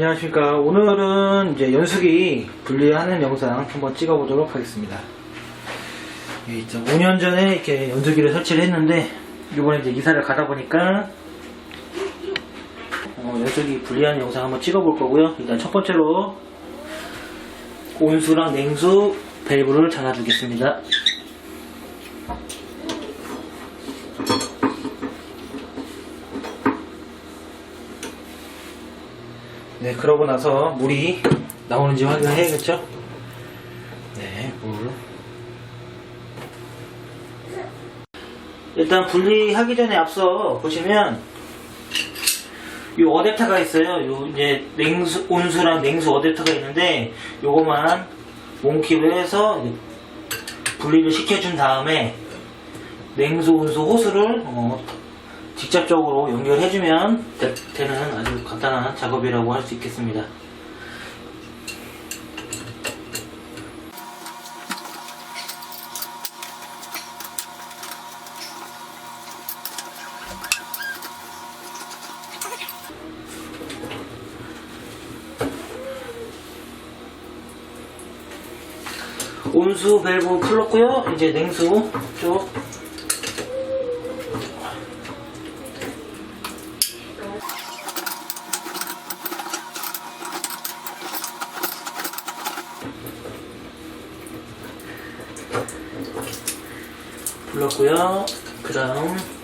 안녕하십니까. 오늘은 이제 연수기 분리하는 영상 한번 찍어보도록 하겠습니다. 예, 이제 5년 전에 이렇게 연수기를 설치를 했는데, 이번에 이제 이사를 가다 보니까, 어, 연수기 분리하는 영상 한번 찍어볼 거고요. 일단 첫 번째로, 온수랑 냉수 밸브를 잡아주겠습니다. 네, 그러고 나서 물이 나오는지 확인해야겠죠? 네, 물. 일단 분리하기 전에 앞서 보시면 이 어댑터가 있어요. 요 이제 냉수 온수랑 냉수 어댑터가 있는데 요거만 몽키로 해서 분리를 시켜준 다음에 냉수 온수 호스를 어, 직접적으로 연결해주면 되- 되는 아주 간단한 작업이라고 할 수 있겠습니다. 온수 밸브 풀었고요. 이제 냉수 쪽 불렀고요. 그 다음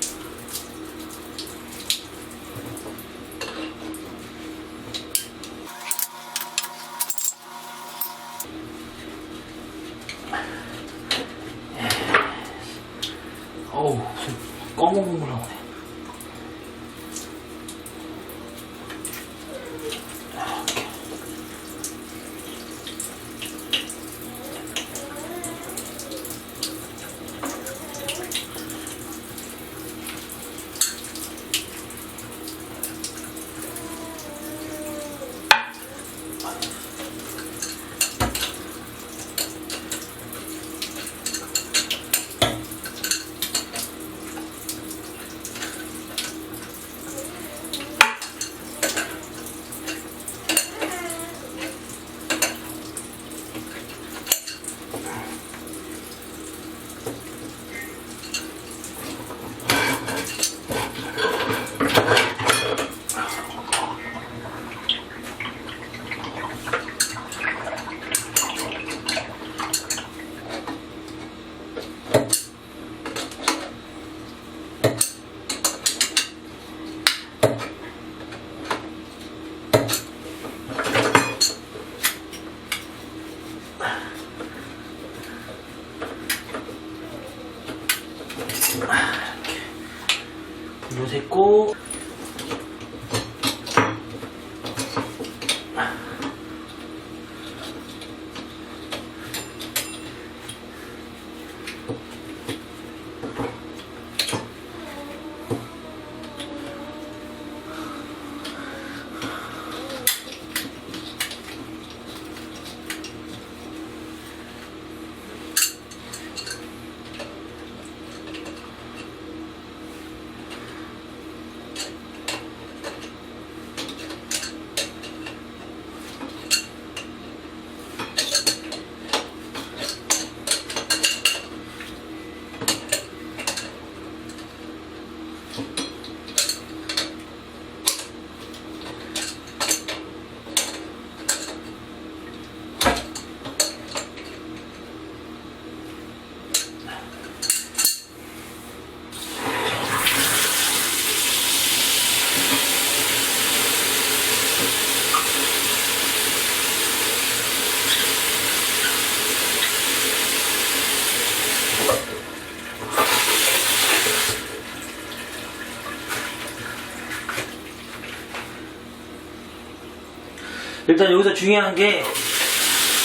일단 여기서 중요한 게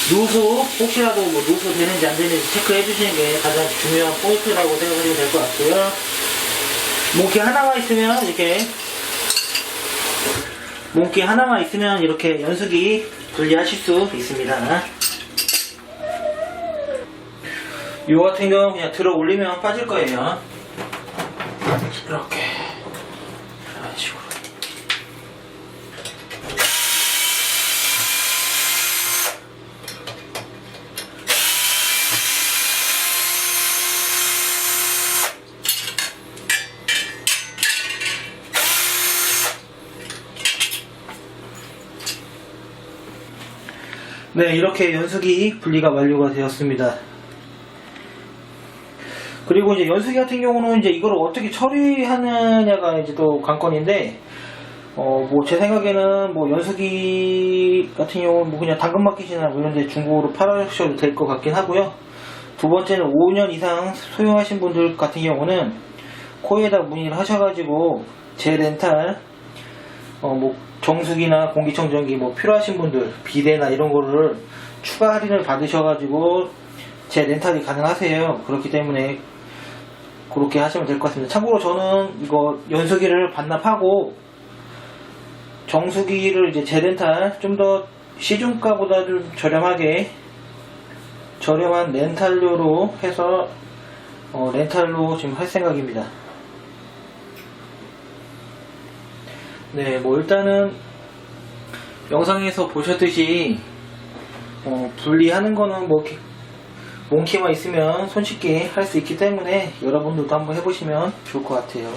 누수 혹시라도 뭐 누수 되는지 안 되는지 체크해 주시는 게 가장 중요한 포인트라고 생각하시면 될 것 같고요. 몽키 하나만 있으면 이렇게 몽키 하나만 있으면 이렇게 연수기 분리하실 수 있습니다. 요 같은 경우는 그냥 들어 올리면 빠질 거예요. 이렇게 네, 이렇게 연수기 분리가 완료가 되었습니다. 그리고 이제 연수기 같은 경우는 이제 이걸 어떻게 처리하느냐가 이제 또 관건인데, 어, 뭐, 제 생각에는 뭐, 연수기 같은 경우는 뭐, 그냥 당근마켓이나 뭐 이런 데 중고로 팔아셔도 될 것 같긴 하고요. 두 번째는 5년 이상 소유하신 분들 같은 경우는 코에다 문의를 하셔가지고, 재렌탈, 어, 뭐, 정수기나 공기청정기 뭐 필요하신 분들, 비대나 이런 거를 추가 할인을 받으셔가지고, 재 렌탈이 가능하세요. 그렇기 때문에, 그렇게 하시면 될 것 같습니다. 참고로 저는 이거 연수기를 반납하고, 정수기를 이제 재렌탈 좀 더 시중가보다 좀 저렴하게 저렴한 렌탈료로 해서 어, 렌탈로 지금 할 생각입니다. 네, 뭐 일단은 영상에서 보셨듯이 어, 분리하는 거는 뭐 몽키만 있으면 손쉽게 할 수 있기 때문에 여러분들도 한번 해보시면 좋을 것 같아요.